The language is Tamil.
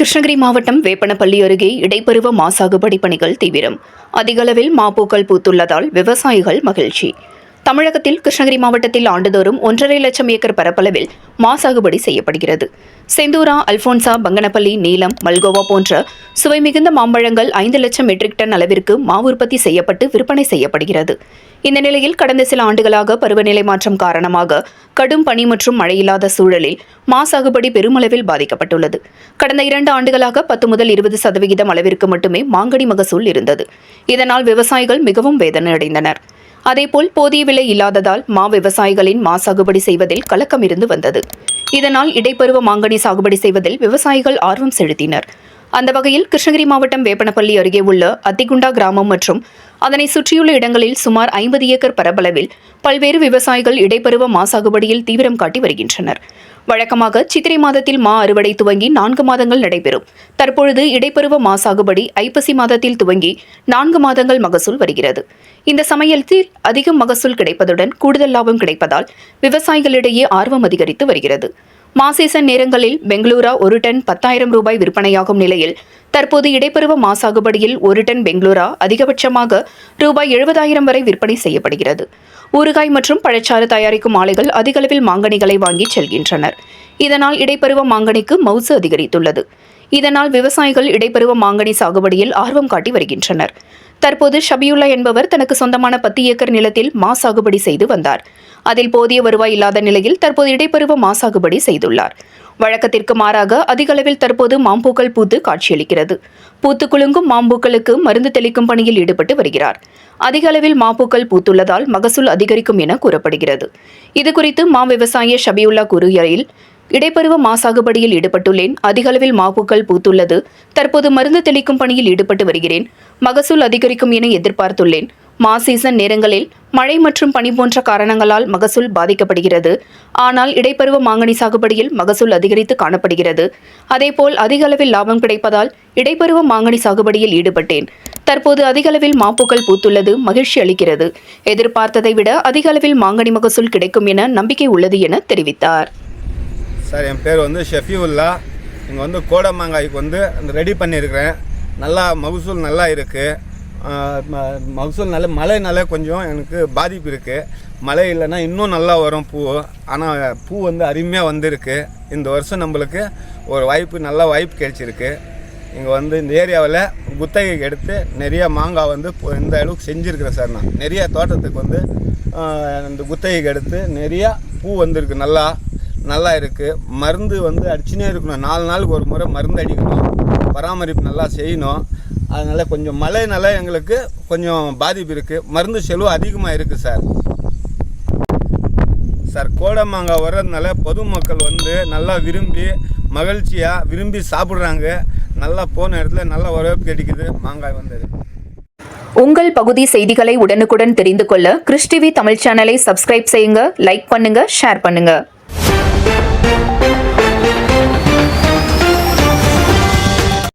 கிருஷ்ணகிரி மாவட்டம் வேப்பனப்பள்ளி அருகே இடைப்பருவ மாசாகுபடி பணிகள் தீவிரம். அதிகளவில் மாப்பூக்கள் பூத்துள்ளதால் விவசாயிகள் மகிழ்ச்சி. தமிழகத்தில் கிருஷ்ணகிரி மாவட்டத்தில் ஆண்டுதோறும் ஒன்றரை லட்சம் ஏக்கர் பரப்பளவில் மா சாகுபடி செய்யப்படுகிறது. செந்தூரா அல்போன்சா பங்கனப்பள்ளி நீலம் மல்கோவா போன்ற சுவை மிகுந்த மாம்பழங்கள் ஐந்து லட்சம் மெட்ரிக் டன் அளவிற்கு மா உற்பத்தி செய்யப்பட்டு விற்பனை செய்யப்படுகிறது. இந்த நிலையில் கடந்த சில ஆண்டுகளாக பருவநிலை மாற்றம் காரணமாக கடும் பனி மற்றும் மழையில்லாத சூழலில் மா சாகுபடி பெருமளவில் பாதிக்கப்பட்டுள்ளது. கடந்த இரண்டு ஆண்டுகளாக பத்து முதல் இருபது சதவிகிதம் அளவிற்கு மட்டுமே மாங்கனி மகசூல் இருந்தது. இதனால் விவசாயிகள் மிகவும் வேதனை அடைந்தனர் அதேபோல் போதிய விலை இல்லாததால் மா விவசாயிகளின் மா சாகுபடி செய்வதில் கலக்கம் இருந்து வந்தது. இதனால் இடைப்பருவ மாங்கனி சாகுபடி செய்வதில் விவசாயிகள் ஆர்வம் செலுத்தினர். அந்த வகையில் கிருஷ்ணகிரி மாவட்டம் வேப்பனப்பள்ளி அருகே உள்ள அத்திகுண்டா கிராமம் மற்றும் அதனை சுற்றியுள்ள இடங்களில் சுமார் ஐம்பது ஏக்கர் பரப்பளவில் பல்வேறு விவசாயிகள் இடைப்பருவ மா சாகுபடியில் தீவிரம் காட்டி வருகின்றனர். வழக்கமாக சித்திரை மாதத்தில் மா அறுவடை துவங்கி நான்கு மாதங்கள் நடைபெறும். தற்பொழுது இடைப்பருவ மா சாகுபடி ஐப்பசி மாதத்தில் துவங்கி நான்கு மாதங்கள் மகசூல் வருகிறது. இந்த சமயத்தில் அதிக மகசூல் கிடைப்பதுடன் கூடுதல் லாபம் கிடைப்பதால் விவசாயிகளிடையே ஆர்வம் அதிகரித்து வருகிறது. மாசீசன் நேரங்களில் பெங்களூரா ஒரு டன் பத்தாயிரம் ரூபாய் விற்பனையாகும் நிலையில் தற்போது இடைப்பருவ மாசாகுபடியில் ஒரு டன் பெங்களூரா அதிகபட்சமாக ரூபாய் எழுபதாயிரம் வரை விற்பனை செய்யப்படுகிறது. ஊறுகாய் மற்றும் பழச்சாறு தயாரிக்கும் ஆலைகள் அதிகளவில் மாங்கனிகளை வாங்கி செல்கின்றனர். இதனால் இடைப்பருவ மாங்கனிக்கு மவுசு அதிகரித்துள்ளது. இதனால் விவசாயிகள் இடைப்பருவ மாங்கனி சாகுபடியில் ஆர்வம் காட்டி வருகின்றனர். தற்போது ஷபியுல்லா என்பவர் தனக்கு சொந்தமான பத்து ஏக்கர் நிலத்தில் மா சாகுபடி செய்து வந்தார். அதில் போதிய வருவாய் இல்லாத நிலையில் தற்போது இடைப்பருவ மாசாகுபடி செய்துள்ளார். வழக்கத்திற்கு மாறாக அதிக அளவில் தற்போது மாம்பூக்கள் பூத்து காட்சியளிக்கிறது. பூத்து குலுங்கும் மாம்பூக்களுக்கு மருந்து தெளிக்கும் பணியில் ஈடுபட்டு வருகிறார். அதிக அளவில் மாப்பூக்கள் பூத்துள்ளதால் மகசூல் அதிகரிக்கும் என கூறப்படுகிறது. இதுகுறித்து மா விவசாய ஷபியுல்லா கூறுகையில் இடைப்பருவ மாசாகுபடியில் ஈடுபட்டுள்ளேன். அதிக அளவில் மாப்பூக்கள் பூத்துள்ளது. தற்போது மருந்து தெளிக்கும் பணியில் ஈடுபட்டு வருகிறேன். மகசூல் அதிகரிக்கும் என எதிர்பார்த்துள்ளேன். மா சீசன் நேரங்களில் மழை மற்றும் பனி போன்ற காரணங்களால் மகசூல் பாதிக்கப்படுகிறது. ஆனால் இடைப்பருவ மாங்கனி சாகுபடியில் மகசூல் அதிகரித்து காணப்படுகிறது. அதேபோல் அதிக அளவில் லாபம் கிடைப்பதால் இடைப்பருவ மாங்கனி சாகுபடியில் ஈடுபட்டேன். தற்போது அதிக அளவில் மாப்பூக்கள் பூத்துள்ளது மகிழ்ச்சி அளிக்கிறது. எதிர்பார்த்ததை விட அதிக அளவில் மாங்கனி மகசூல் கிடைக்கும் என நம்பிக்கை உள்ளது என தெரிவித்தார். சார் என் பேர் வந்து ஷெஃபியுல்லா. இங்கே வந்து கோடை மாங்காய்க்கு வந்து ரெடி பண்ணியிருக்கிறேன். நல்லா மகசூல் நல்லா இருக்குது மகசூல் நல்ல மழைனால கொஞ்சம் எனக்கு பாதிப்பு இருக்குது மழை இல்லைன்னா இன்னும் நல்லா வரும் பூ. ஆனால் பூ வந்து அருமையாக வந்திருக்கு. இந்த வருஷம் நம்மளுக்கு ஒரு வாய்ப்பு நல்ல வாய்ப்பு கிடைச்சிருக்கு. இங்கே வந்து இந்த ஏரியாவில் குத்தகைக்கு எடுத்து நிறைய மாங்காய் வந்து இப்போ இந்த அளவுக்கு செஞ்சுருக்கிறேன் சார் நான். நிறைய தோட்டத்துக்கு வந்து இந்த குத்தகைக்கு எடுத்து நிறையா பூ வந்திருக்கு. நல்லா நல்லா இருக்குது மருந்து வந்து அடிச்சுனே இருக்கணும். நாலு நாளுக்கு ஒரு முறை மருந்து அடிக்கணும். பராமரிப்பு நல்லா செய்யணும். அதனால் கொஞ்சம் மழைனால எங்களுக்கு கொஞ்சம் பாதிப்பு இருக்குது மருந்து செலவு அதிகமாக இருக்குது சார். சார் கோடை மாங்காய் வர்றதுனால பொதுமக்கள் வந்து நல்லா விரும்பி மகிழ்ச்சியாக விரும்பி சாப்பிட்றாங்க. நல்லா போன இடத்துல நல்ல வரவேற்பு கிடைக்குது. மாங்காய் வந்தது. உங்கள் பகுதி செய்திகளை உடனுக்குடன் தெரிந்து கொள்ள கிறிஸ்டிவி தமிழ் சேனலை சப்ஸ்கிரைப் செய்யுங்க லைக் பண்ணுங்க ஷேர் பண்ணுங்க.